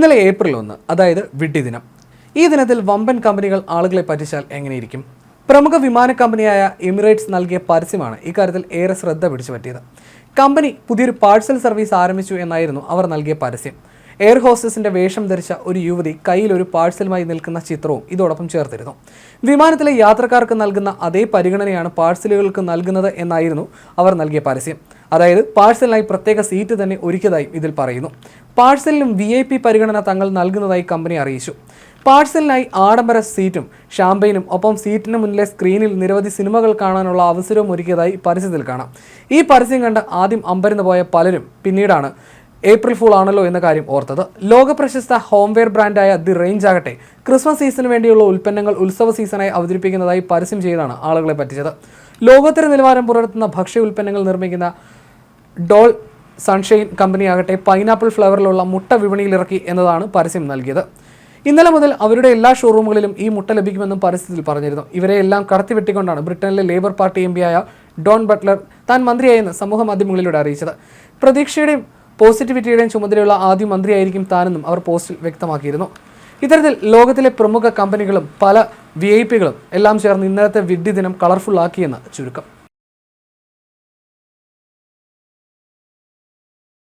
ഇന്നലെ ഏപ്രിൽ ഒന്ന് അതായത് വിഡ്ഢി ദിനം ഈ ദിനത്തിൽ വമ്പൻ കമ്പനികൾ ആളുകളെ പറ്റിച്ചാൽ എങ്ങനെയിരിക്കും? പ്രമുഖ വിമാന കമ്പനിയായ എമിറേറ്റ്സ് നൽകിയ പരസ്യമാണ് ഇക്കാര്യത്തിൽ ഏറെ ശ്രദ്ധ പിടിച്ചു പറ്റിയത് കമ്പനി പുതിയൊരു പാഴ്സൽ സർവീസ് ആരംഭിച്ചു എന്നായിരുന്നു അവർ നൽകിയ പരസ്യം. എയർ ഹോസ്റ്റസിന്റെ വേഷം ധരിച്ച ഒരു യുവതി കയ്യിൽ ഒരു പാഴ്സലുമായി നിൽക്കുന്ന ചിത്രവും ഇതോടൊപ്പം ചേർത്തിരുന്നു. വിമാനത്തിലെ യാത്രക്കാർക്ക് നൽകുന്ന അതേ പരിഗണനയാണ് പാഴ്സലുകൾക്ക് നൽകുന്നത് എന്നായിരുന്നു അവർ നൽകിയ പരസ്യം. അതായത് പാഴ്സലിനായി പ്രത്യേക സീറ്റ് തന്നെ ഒരുക്കിയതായും ഇതിൽ പറയുന്നു. പാഴ്സലിനും വി ഐ പി പരിഗണന തങ്ങൾ നൽകുന്നതായി കമ്പനി അറിയിച്ചു. പാഴ്സലിനായി ആഡംബര സീറ്റും ഷാമ്പയിനും ഒപ്പം സീറ്റിന് മുന്നിലെ സ്ക്രീനിൽ നിരവധി സിനിമകൾ കാണാനുള്ള അവസരവും ഒരുക്കിയതായി പരസ്യത്തിൽ കാണാം. ഈ പരസ്യം കണ്ട് ആദ്യം അമ്പരന്ന് പോയ പലരും പിന്നീടാണ് ഏപ്രിൽ ഫൂൾ ആണല്ലോ എന്ന കാര്യം ഓർത്തത്. ലോക പ്രശസ്ത ഹോംവെയർ ബ്രാൻഡായ ദി റേഞ്ച് ആകട്ടെ ക്രിസ്മസ് സീസണിന് വേണ്ടിയുള്ള ഉൽപ്പന്നങ്ങൾ ഉത്സവ സീസണായി അവതരിപ്പിക്കുന്നതായി പരസ്യം ചെയ്താണ് ആളുകളെ പറ്റിച്ചത്. ലോകോത്തര നിലവാരം പുലർത്തുന്ന ഭക്ഷ്യ ഉൽപ്പന്നങ്ങൾ നിർമ്മിക്കുന്ന ഡോൾ സൺഷൈൻ കമ്പനിയാകട്ടെ പൈനാപ്പിൾ ഫ്ലേവറിലുള്ള മുട്ട വിപണിയിലിറക്കി എന്നതാണ് പരസ്യം നൽകിയത്. ഇന്നലെ മുതൽ അവരുടെ എല്ലാ ഷോറൂമുകളിലും ഈ മുട്ട ലഭിക്കുമെന്നും പരസ്യത്തിൽ പറഞ്ഞിരുന്നു. ഇവരെ എല്ലാം കടത്തിവെട്ടിക്കൊണ്ടാണ് ബ്രിട്ടനിലെ labour party M Dawn Butler താൻ മന്ത്രിയായെന്ന് സമൂഹ മാധ്യമങ്ങളിലൂടെ അറിയിച്ചത്. പ്രതീക്ഷയുടെയും പോസിറ്റിവിറ്റിയുടെയും ചുമതലയുള്ള ആദ്യ മന്ത്രിയായിരിക്കും താനെന്നും അവർ പോസ്റ്റിൽ വ്യക്തമാക്കിയിരുന്നു. ഇത്തരത്തിൽ ലോകത്തിലെ പ്രമുഖ കമ്പനികളും പല വി ഐ പികളും എല്ലാം ചേർന്ന് ഇന്നലത്തെ വിഡ്ഢി ദിനം കളർഫുള്ളാക്കിയെന്ന് ചുരുക്കം.